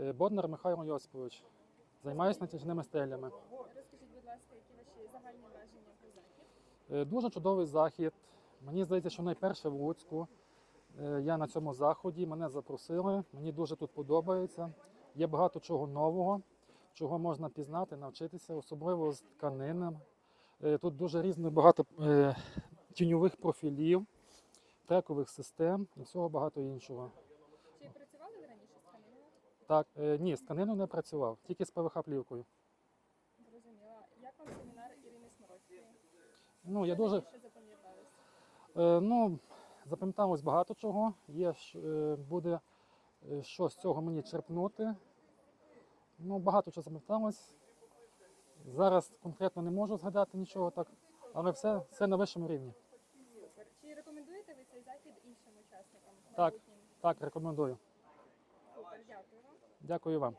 Е, Боднар Михайло Йосипович. Займаюся натяжними стелями. Розкажіть, будь ласка, які ваші загальні враження про захід? Е, Дуже чудовий захід. Мені здається, що найперше в Луцьку. Е, Я на цьому заході, мене запросили. Мені дуже тут подобається. Є багато чого нового, чого можна пізнати, навчитися, особливо з тканинами. Тут дуже різно багато тіньових профілів, трекових систем і всього багато іншого. Чи працювали ви раніше з тканиною? Так, е, ні, з тканиною не працював, тільки з ПВХ плівкою. Зрозуміла. Як вам семінар Ірини Смородської? Ну, я дуже запам'яталось? Е, Ну, запам'яталось багато чого. Є, е, буде е, що з цього мені черпнути. Ну, багато чого запам'яталось. Зараз конкретно не можу згадати нічого так, але все, все на вищому рівні. Супер. Чи рекомендуєте ви цей захід іншим учасникам? Так. майбутнім? Так, рекомендую. Дякую вам.